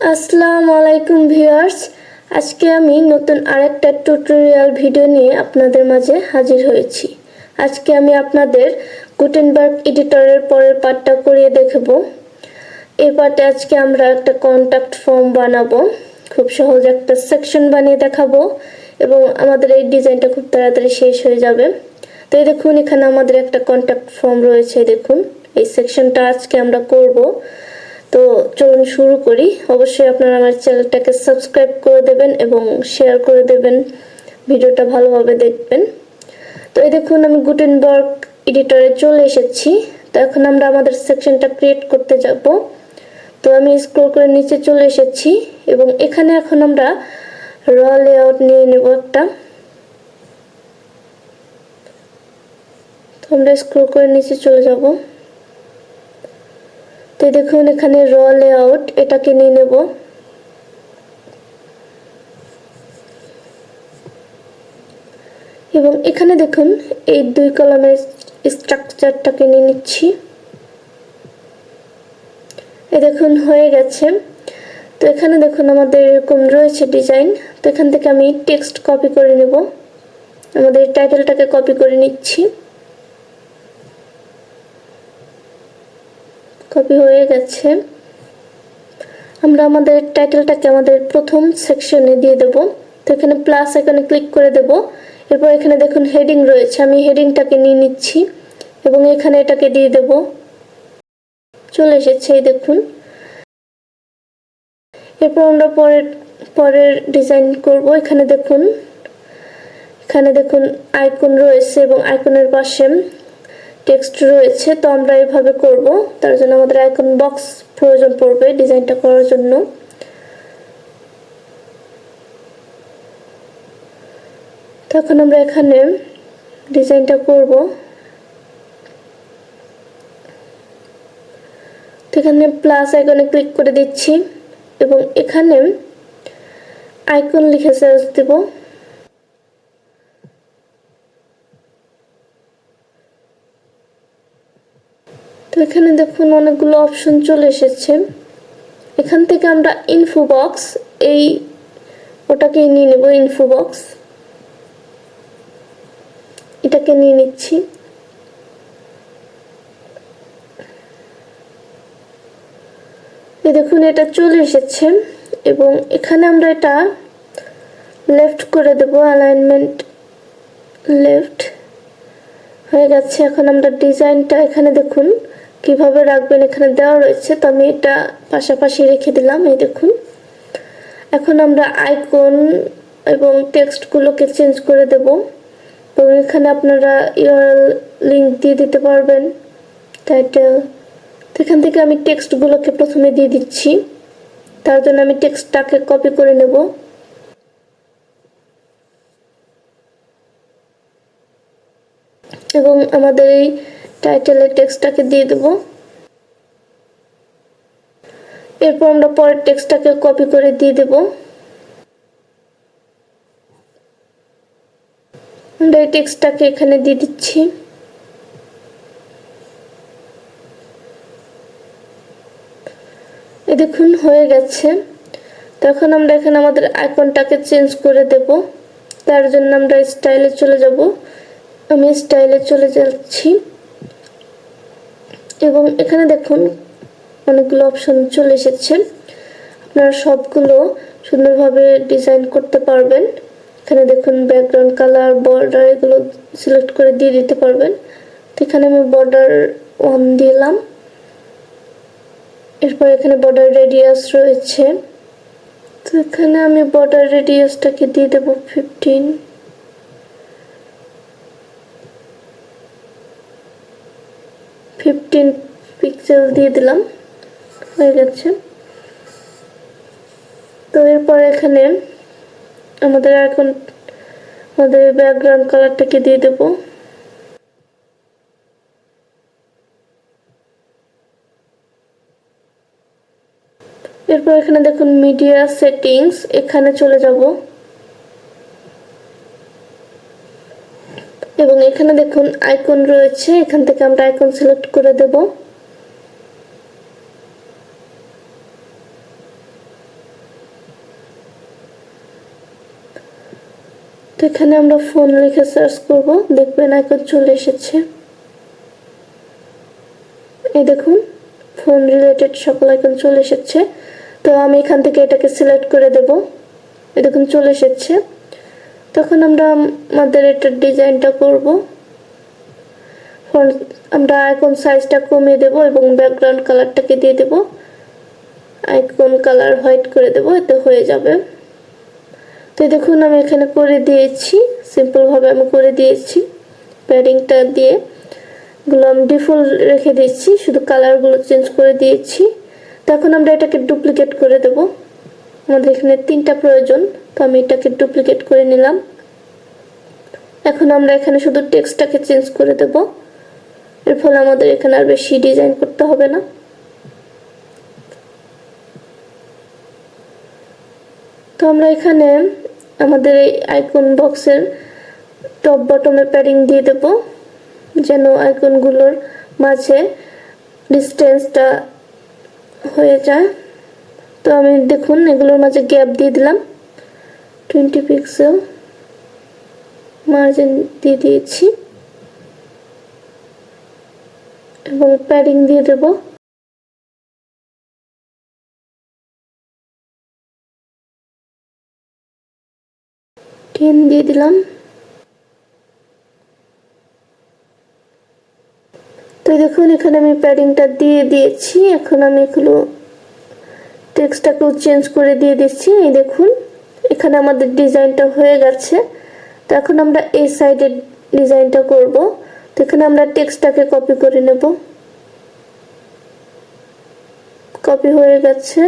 আসসালামু আলাইকুম ভিউয়ার্স। আজকে আমি নতুন আরেকটা টিউটোরিয়াল ভিডিও নিয়ে আপনাদের মাঝে হাজির হয়েছি। আজকে আমি আপনাদের গুটেনবার্গ এডিটরের পরের পার্টটা করিয়ে দেখাবো। এই পার্টে আজকে আমরা একটা কন্ট্যাক্ট ফর্ম বানাবো। খুব সহজ একটা সেকশন বানিয়ে দেখাবো এবং আমাদের এই ডিজাইনটা খুব তাড়াতাড়ি শেষ হয়ে যাবে। তো এই দেখুন, এখানে আমাদের একটা কন্ট্যাক্ট ফর্ম রয়েছে দেখুন। এই সেকশনটা আজকে আমরা করব। তো চলুন শুরু করি। অবশ্যই আপনারা আমার চ্যানেলটাকে সাবস্ক্রাইব করে দেবেন এবং শেয়ার করে দেবেন। ভিডিওটা ভালোভাবে দেখবেন। তো এই দেখুন, আমি গুটেনবার্গ এডিটরে চলে এসেছি। তো এখন আমরা আমাদের সেকশনটা ক্রিয়েট করতে যাব। তো আমি স্ক্রল করে নিচে চলে এসেছি এবং এখানে এখন আমরা র লেআউট নিয়ে নেব একটা। আমরা স্ক্রল করে নিচে চলে যাব। তো দেখুন এখানে র লেআউট এটাকে নিয়ে নেব? এবং এখানে দেখুন, এই দুই কলামের স্ট্রাকচারটাকে নিয়ে নিচ্ছি? এই দেখুন, হয়ে গেছে। তো এখানে দেখুন, আমাদের এরকম রয়েছে ডিজাইন তো এখান থেকে আমি টেক্সট কপি করে নেব। আমাদের টাইটেলটাকে কপি করে নিচ্ছি। কপি হয়ে গেছে। আমরা আমাদের টাইটেলটাকে আমাদের প্রথম সেকশনে দিয়ে দেব। তো এখানে প্লাস এখানে ক্লিক করে দেব। এরপর এখানে দেখুন হেডিং রয়েছে। আমি হেডিংটাকে নিয়ে নিচ্ছি এবং এখানে এটাকে দিয়ে দেব। চলে এসেছে এই দেখুন। এরপর আমরা পরের পরের ডিজাইন করব। এখানে দেখুন এখানে দেখুন আইকন রয়েছে এবং আইকনের পাশে টেক্সট রয়েছে, তো আমরা এভাবে করব। তার জন্য আমাদের আইকন বক্স প্রয়োজন পড়বে ডিজাইনটা করার জন্য। তখন আমরা এখানে ডিজাইনটা করব। তো এখানে প্লাস আইকনে ক্লিক করে দিচ্ছি এবং এখানে আইকন লিখে সার্চ দেবো। তো এখানে দেখুন অনেকগুলো অপশন চলে এসেছে। এখান থেকে আমরা ইনফো বক্স এই ওটাকে নিয়ে নেব ইনফো বক্স এটাকে নিয়ে নিচ্ছি। দেখুন এটা চলে এসেছে এবং এখানে আমরা এটা লেফট করে দেব অ্যালাইনমেন্ট লেফট হয়ে গেছে, এখন আমরা ডিজাইনটা এখানে দেখুন। কীভাবে রাখবেন এখানে দেওয়া রয়েছে, তো আমি এটা পাশাপাশি রেখে দিলাম, এই দেখুন। এখন আমরা আইকন এবং টেক্সটগুলোকে চেঞ্জ করে দেব। এবং এখানে আপনারা ইউআরএল লিঙ্ক দিয়ে দিতে পারবেন টাইটেল তো এখান থেকে আমি টেক্সটগুলোকে প্রথমে দিয়ে দিচ্ছি। তার জন্য আমি টেক্সটটাকে কপি করে নেব। এবং আমাদের এই টাইটেলের টেক্সটটাকে দিয়ে দেব। এরপর আমরা পরের টেক্সটটাকে কপি করে দিয়ে দেব। আমরা এই টেক্সটটাকে এখানে দিয়ে দিচ্ছি। এ দেখুন, হয়ে গেছে। তখন আমরা এখানে আমাদের আইকনটাকে চেঞ্জ করে দেব। তার জন্য আমরা স্টাইলে চলে যাব। আমি স্টাইলে চলে যাচ্ছি। এবং এখানে দেখুন অনেকগুলো অপশন চলে এসেছে। আপনারা সবগুলো সুন্দরভাবে ডিজাইন করতে পারবেন। এখানে দেখুন ব্যাকগ্রাউন্ড কালার বর্ডার এগুলো সিলেক্ট করে দিয়ে দিতে পারবেন। তো এখানে আমি বর্ডার ওয়ান দিলাম। এরপর এখানে বর্ডার রেডিয়াস রয়েছে। তো এখানে আমি বর্ডার রেডিয়াসটাকে দিয়ে দেবো ফিফটিন ফিফটিন পিক্সেল দিয়ে দিলাম। হয়ে গেছে। তো এরপর এখানে আমাদের এখন আমাদের ব্যাকগ্রাউন্ড কালারটাকে দিয়ে দেব। এরপর এখানে দেখুন মিডিয়া সেটিংস এখানে চলে যাব। এখানে দেখুন আইকন রয়েছে। এখান থেকে আমরা আইকন সিলেক্ট করে দেব। তো এখানে আমরা ফোন লিখে সার্চ করব। দেখবেন আইকন চলে এসেছে। এই দেখুন ফোন রিলেটেড সকল আইকন চলে এসেছে। তো আমি এখান থেকে এটাকে সিলেক্ট করে দেব। এ দেখুন চলে এসেছে। তখন আমরা আমাদের এটার ডিজাইনটা করব। আমরা আইকন সাইজটা কমিয়ে দেব এবং ব্যাকগ্রাউন্ড কালারটাকে দিয়ে দেব। আইকন কালার হোয়াইট করে দেব, এতে হয়ে যাবে। তো দেখুন, আমি এখানে করে দিয়েছি। সিম্পলভাবে আমি করে দিয়েছি প্যাডিংটা দিয়ে। গুলো আমি ডিফল্ট রেখে দিয়েছি শুধু কালারগুলো চেঞ্জ করে দিয়েছি। তো এখন আমরা এটাকে ডুপ্লিকেট করে দেব। আমাদের এখানে তিনটা প্রয়োজন, তো আমি এটাকে ডুপ্লিকেট করে নিলাম। এখন আমরা এখানে শুধু টেক্সটটাকে চেঞ্জ করে দেব। এর ফলে আমাদের এখানে আর বেশি ডিজাইন করতে হবে না। তো আমরা এখানে আমাদের এই আইকন বক্সের টপ বটমে প্যাডিং দিয়ে দেব, যেন আইকনগুলোর মাঝে ডিস্টেন্সটা হয়ে যায়। তো আমি দেখুন, এগুলোর মাঝে গ্যাপ দিয়ে দিলাম। টোয়েন্টি পিক্সেল মার্জিন দিয়ে দিয়েছি। এবং প্যাডিং দিয়ে দেবো। টেন দিয়ে দিলাম। তো দেখুন, এখানে আমি প্যাডিংটা দিয়ে দিয়েছি। এখন আমি এগুলো টেক্সটটাকেও চেঞ্জ করে দিয়ে দিচ্ছি। এই দেখুন, এখানে আমাদের ডিজাইনটা হয়ে গেছে। তো এখন আমরা এই সাইডের ডিজাইনটা করব। তো এখানে আমরা টেক্সটটাকে কপি করে নেব। কপি হয়ে গেছে।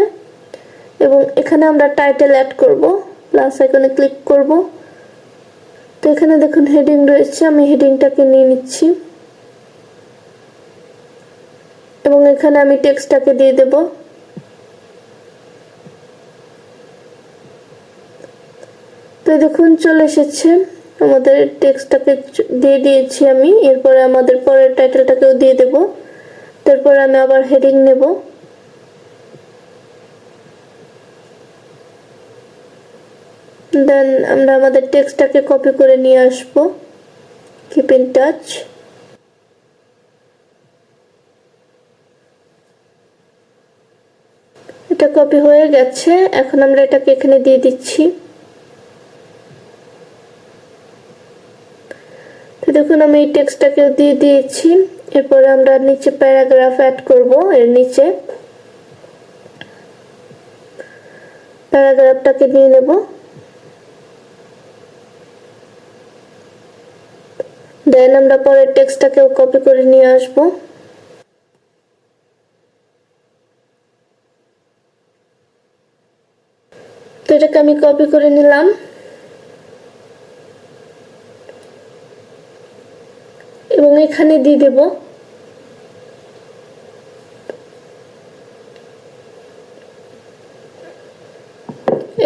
এবং এখানে আমরা টাইটেল অ্যাড করব। প্লাস আইকনে ক্লিক করব। তো এখানে দেখুন হেডিং রয়েছে। আমি হেডিংটাকে নিয়ে নিচ্ছি। এবং এখানে আমি টেক্সটটাকে দিয়ে দেব। তো দেখুন চলে এসেছে আমাদের টেক্সটটাকে দিয়ে দিয়েছি আমি। এরপরে আমাদের পরের টাইটেলটাকেও দিয়ে দেব। তারপরে আমি আবার হেডিং নেব। দেন আমরা আমাদের টেক্সটটাকে কপি করে নিয়ে আসব। কিপ ইন টাচ এটা কপি হয়ে গেছে। এখন আমরা এটাকে এখানে দিয়ে দিচ্ছি। দেখুন আমি এই টেক্সটটাকেও দিয়ে দিয়েছি। এরপরে আমরা নিচে প্যারাগ্রাফ অ্যাড করব। এর নিচে প্যারাগ্রাফটাকে নিয়ে নেব। দেন আমরা পরের টেক্সটটাকেও কপি করে নিয়ে আসব। তো এটাকে আমি কপি করে নিলাম। এখানে দিয়ে দেব।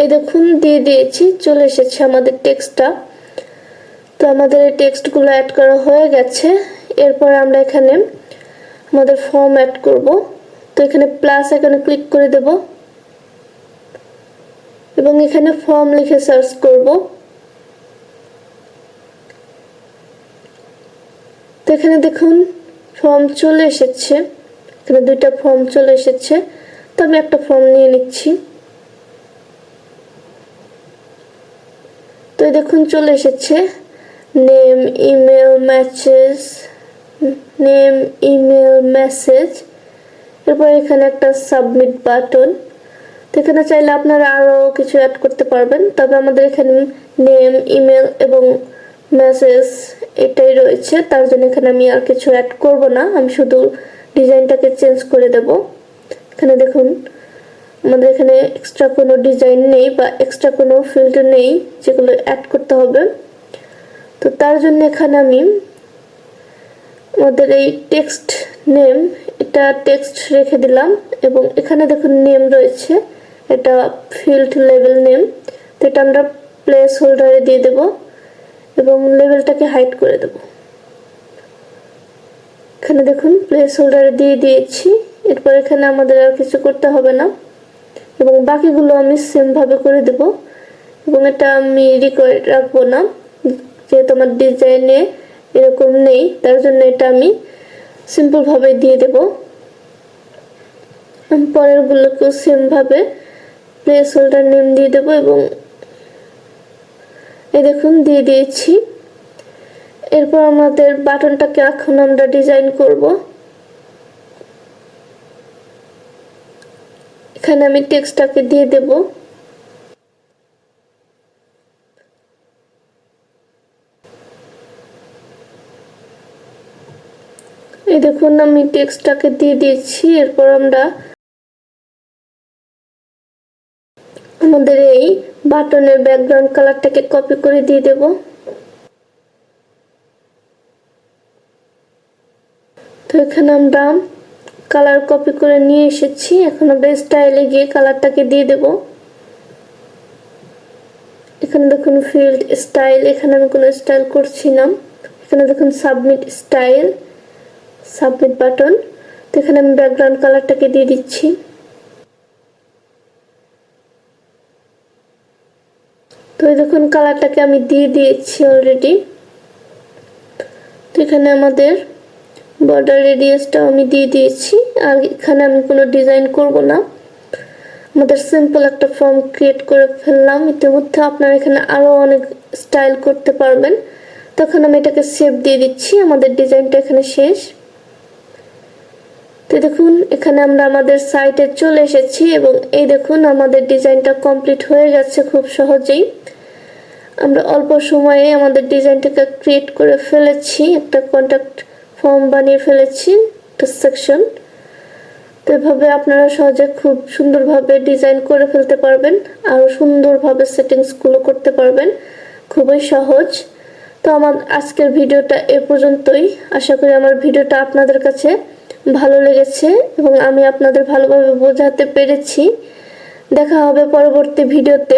এই দেখুন, দিয়ে দিয়েছি, চলে এসেছে আমাদের টেক্সটটা। তো আমাদের এই টেক্সটগুলো অ্যাড করা হয়ে গেছে। এরপর আমরা এখানে আমাদের ফর্ম অ্যাড করব। তো এখানে প্লাস এখানে ক্লিক করে দেব। এবং এখানে ফর্ম লিখে সার্চ করব। তো এখানে দেখুন ফর্ম চলে এসেছে। এখানে দুইটা ফর্ম চলে এসেছে। তো আমি একটা ফর্ম নিয়ে নিচ্ছি। তো দেখুন, চলে এসেছে। Name email matches name email message এরপর এখানে একটা সাবমিট বাটন তো এখানে চাইলে আপনারা আরও কিছু অ্যাড করতে পারবেন। তবে আমাদের এখানে নেম ইমেল এবং মেসেজ এটাই রয়েছে, তার জন্য এখানে আমি আর কিছু অ্যাড করব না, আমি শুধু ডিজাইনটাকে চেঞ্জ করে দেব। এখানে দেখুন, আমাদের এখানে এক্সট্রা কোনো ডিজাইন নেই বা এক্সট্রা কোনো ফিল্ড নেই, যেগুলো অ্যাড করতে হবে। তো তার জন্য এখানে আমি আমাদের এই টেক্সট নেম এটা টেক্সট রেখে দিলাম এবং এখানে দেখুন নেম রয়েছে, এটা ফিল্ড লেভেল নেম তো এটা আমরা প্লেস হোল্ডারে দিয়ে দেব। এবং লেভেলটাকে হাইড করে দেব। এখানে দেখুন প্লেস হোল্ডারে দিয়ে দিয়েছি। এরপর এখানে আমাদের আর কিছু করতে হবে না। এবং বাকিগুলো আমি সেমভাবে করে দেব। এবং এটা আমি রিকোয়ার্ড রাখব না। যেহেতু আমার ডিজাইনে এরকম নেই, তার জন্য এটা আমি সিম্পলভাবে দিয়ে দেব। পরেরগুলোকেও সেমভাবে প্লেস হোল্ডার নেম দিয়ে দেবো এবং এই দেখুন, দিয়ে দিয়েছি। এরপর আমাদের বাটনটাকে এখন আমরা ডিজাইন করব। এখানে আমি টেক্সটটাকে দিয়ে দেব। এই দেখুন, আমি টেক্সটটাকে দিয়ে দিয়েছি। এরপর আমরা আমাদের এই বাটনের ব্যাকগ্রাউন্ড কালারটাকে কপি করে দিয়ে দেব। তো এখানে আমরা কালার কপি করে নিয়ে এসেছি। এখন আমরা স্টাইলে গিয়ে কালারটাকে দিয়ে দেব। এখানে দেখুন ফিল্ড স্টাইল এখানে আমি কোনো স্টাইল করছি না। এখানে দেখুন সাবমিট স্টাইল সাবমিট বাটন তো এখানে আমি ব্যাকগ্রাউন্ড কালারটাকে দিয়ে দিচ্ছি তো এই দেখুন কালারটাকে আমি দিয়ে দিয়েছি অলরেডি তো এখানে আমাদের বর্ডার রেডিয়াসটাও আমি দিয়ে দিয়েছি। আর এখানে আমি কোনো ডিজাইন করব না। আমাদের সিম্পল একটা ফর্ম ক্রিয়েট করে ফেললাম। ইতিমধ্যে আপনারা এখানে আরও অনেক স্টাইল করতে পারবেন। তখন আমি এটাকে সেভ দিয়ে দিচ্ছি। আমাদের ডিজাইনটা এখানে শেষ। তো দেখুন, এখানে আমরা আমাদের সাইটে চলে এসেছি এবং এই দেখুন আমাদের ডিজাইনটা কমপ্লিট হয়ে গেছে খুব সহজেই। আমরা অল্প সময়ে আমাদের ডিজাইনটাকে ক্রিয়েট করে ফেলেছি, একটা কন্ট্যাক্ট ফর্ম বানিয়ে ফেলেছি, একটা সেকশন তো এভাবে আপনারা সহজে খুব সুন্দরভাবে ডিজাইন করে ফেলতে পারবেন, আরও সুন্দরভাবে সেটিংসগুলো করতে পারবেন। খুবই সহজ। তো আমার আজকের ভিডিওটা এ পর্যন্তই। আশা করি আমার ভিডিওটা আপনাদের কাছে ভালো লেগেছে এবং আমি আপনাদের ভালোভাবে বোঝাতে পেরেছি। দেখা হবে পরবর্তী ভিডিওতে।